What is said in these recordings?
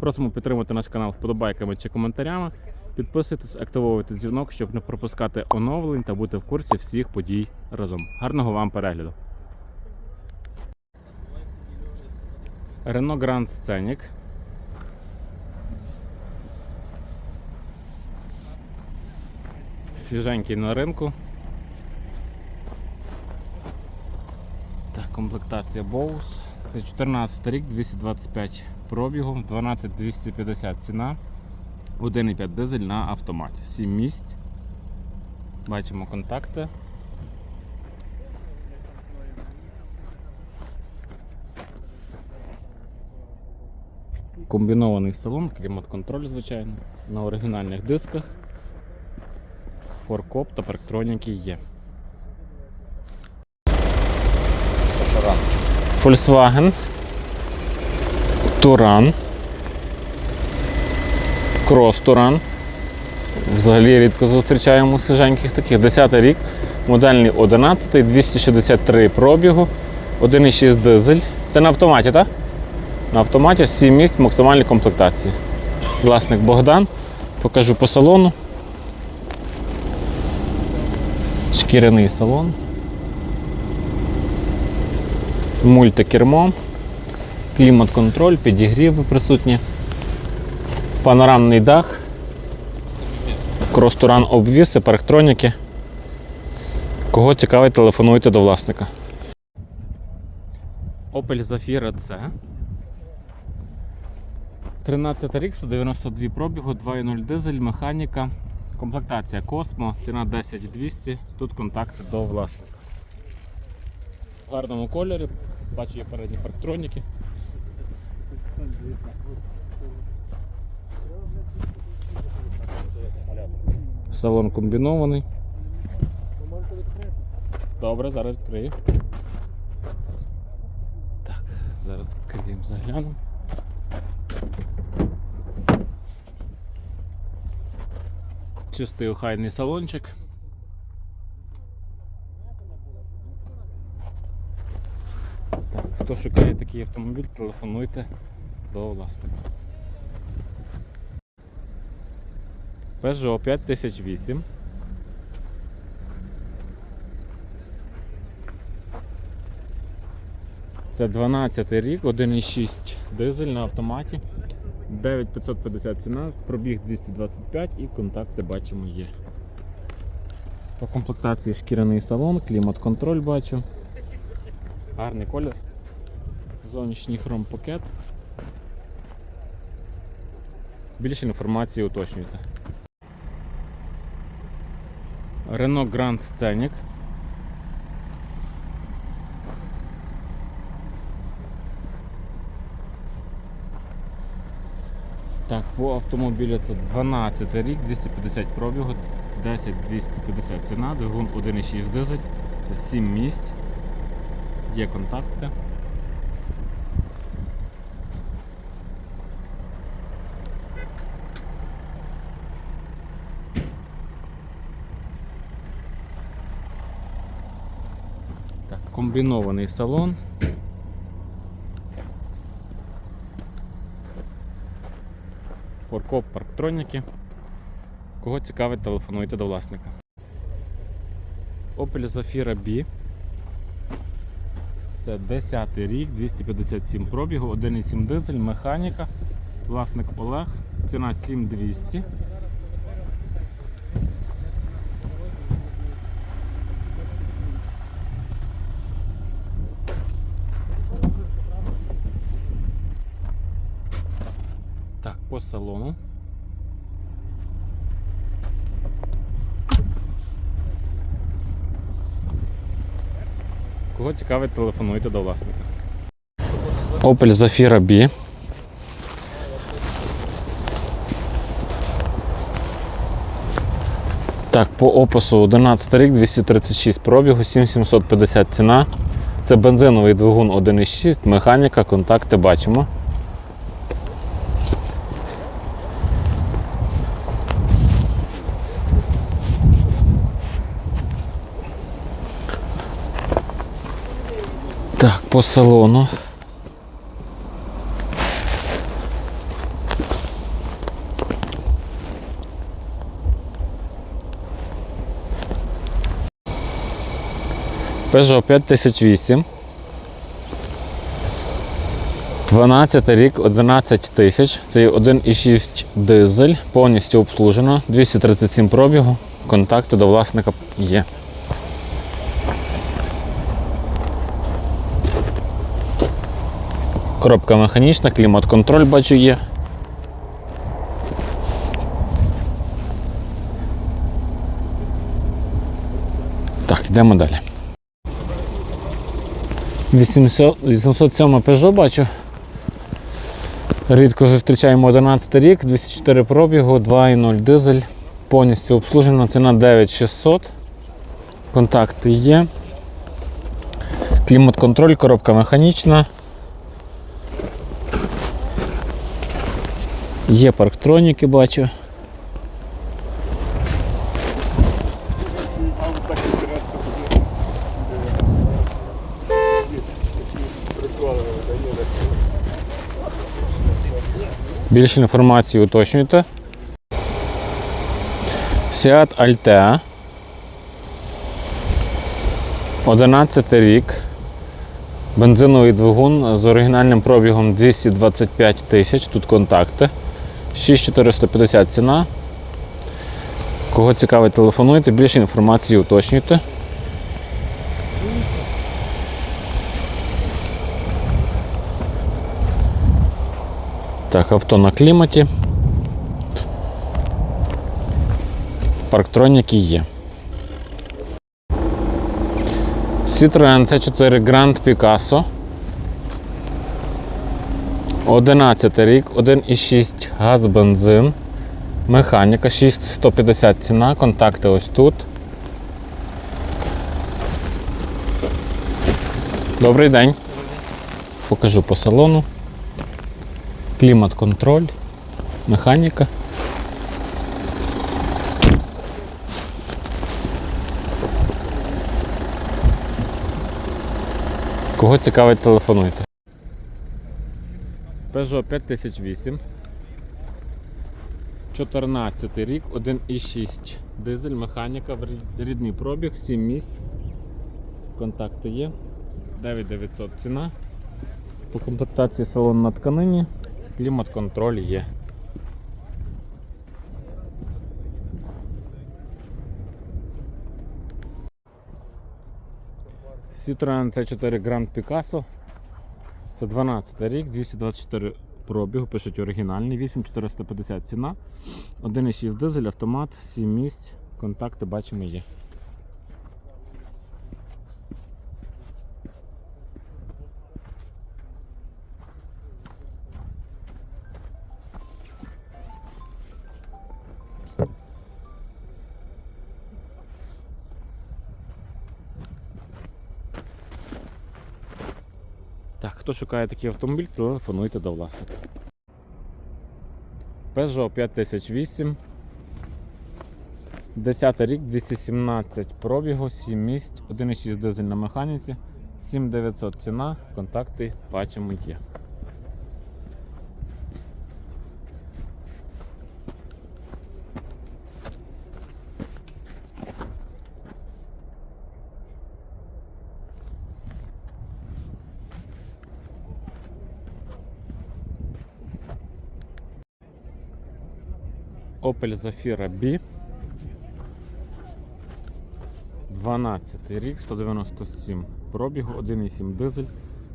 Просимо підтримати наш канал вподобайками чи коментарями. Підписуйтесь, активовуйте дзвінок, щоб не пропускати оновлень та бути в курсі всіх подій разом. Гарного вам перегляду! Renault Grand Scenic. Свіженький на ринку. Так, комплектація Bose. Це 14 рік, 225 пробігу, 12250 ціна. 1,5 дизель на автоматі. 7 місць. Бачимо контакти. Комбінований салон, клімат-контроль, звичайно, на оригінальних дисках. Форкоп та парктроніки є. Volkswagen Туран. Крос Туран. Взагалі рідко зустрічаємо свіженьких таких. 10 рік, модельний 11, 263 пробігу, 1,6 дизель. Це на автоматі, так? На автоматі 7 місць максимальної комплектації. Власник Богдан. Покажу по салону. Шкіряний салон. Мультикермо, клімат-контроль, підігріви присутні, панорамний дах, кростуран обвіси, парктроніки. Кого цікавить, телефонуйте до власника. Opel Zafira C. 13 рік, 192 пробігу, 2.0 дизель, механіка, комплектація Космо, ціна 10200, тут контакти до власника. В гарному кольорі, бачу є передні парктроніки. Салон комбінований. Добре, зараз відкрию. Так, зараз відкриємо, заглянемо. Чистий охайний салончик. Так, хто шукає такий автомобіль, телефонуйте до власника. Peugeot 5008. Це 12 рік, 1,6 дизель на автоматі. 9550 ціна, пробіг 225 і контакти бачимо є. По комплектації шкіряний салон, клімат-контроль бачу. Гарний колір. Зовнішній хром-пакет. Більше інформації уточнюйте. Renault Grand Scenic. Так, по автомобілю це 12 рік, 250 пробігу, 10 250 ціна, двигун 1,6 дизель, це 7 місць. Є контакти. Так, комбінований салон. Форкоп парктроніки. Кого цікавить, телефонуйте до власника. Opel Zafira B. Це 10 рік, 257 пробігу, 1,7 дизель, механіка. Власник Олег. Ціна 7200. Салону. Кого цікавить, телефонуйте до власника. Opel Zafira B. Так, по опису 11 рік, 236 пробігу, 7750 ціна. Це бензиновий двигун 1.6, механіка, контакти бачимо. Так, по салону. Peugeot 5008. 12 рік, 11 тисяч. Це є 1,6 дизель, повністю обслужено, 237 пробігу. Контакти до власника є. Коробка механічна, клімат-контроль бачу є. Так, йдемо далі. 800, 807 Peugeot бачу. Рідко зустрічаємо 11 рік, 204 пробігу, 2,0 дизель. Повністю обслужена, ціна 9600. Контакти є. Клімат-контроль, коробка механічна. Є парктроніки, бачу. Більше інформації уточнюйте. Seat Altea. 11 рік. Бензиновий двигун з оригінальним пробігом 225 тисяч. Тут контакти. 6450 ціна. Кого цікавить, телефонуйте, більше інформації уточнюйте. Так, авто на кліматі. Парктроніки є. Citroen C4 Grand Picasso. 11 рік, 1,6 газ бензин. Механіка 6150 ціна, контакти ось тут. Добрий день. Покажу по салону. Клімат-контроль, механіка. Кого цікавить, телефонуйте. Peugeot 5008. 14 рік, 1,6 дизель, механіка, рідний пробіг, 7 місць. Контакти є. 9900 ціна. По комплектації салон на тканині, клімат-контроль є. Citroen C4 Grand Picasso. Це 12 рік, 224 пробігу, пишуть оригінальний, 8450 ціна. 1,6 дизель, автомат, 7 місць, контакти бачимо є. Так, хто шукає такий автомобіль, телефонуйте до власника. Peugeot 5008. 10 рік, 217 пробігу, 7 місць, 1,6 дизель на механіці, 7900 ціна, контакти бачимо є. Opel Zafira B. 12 рік, 197 пробігу, 1,7 дизель.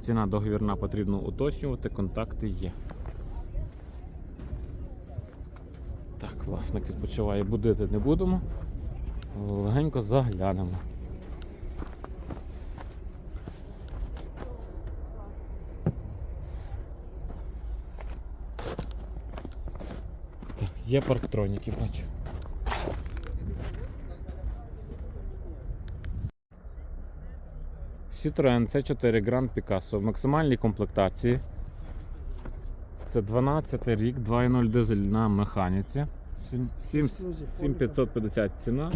Ціна договірна потрібно уточнювати, контакти є. Так, Власник відпочиває, будити не будемо. Легенько заглянемо. Так, є парктроніки, бачу. Citroen C4 Grand Picasso в максимальній комплектації. Це 12 рік, 2.0 дизель на механіці. 7- 7- 7550 ціна,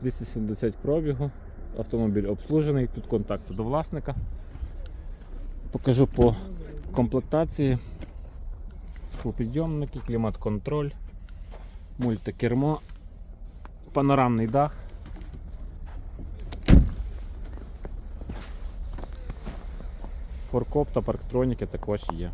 270 пробігу. Автомобіль обслужений, тут контакти до власника. Покажу по комплектації. Склопідйомники, клімат-контроль, мультикермо, панорамний дах. Форкоп та парктроніки також є.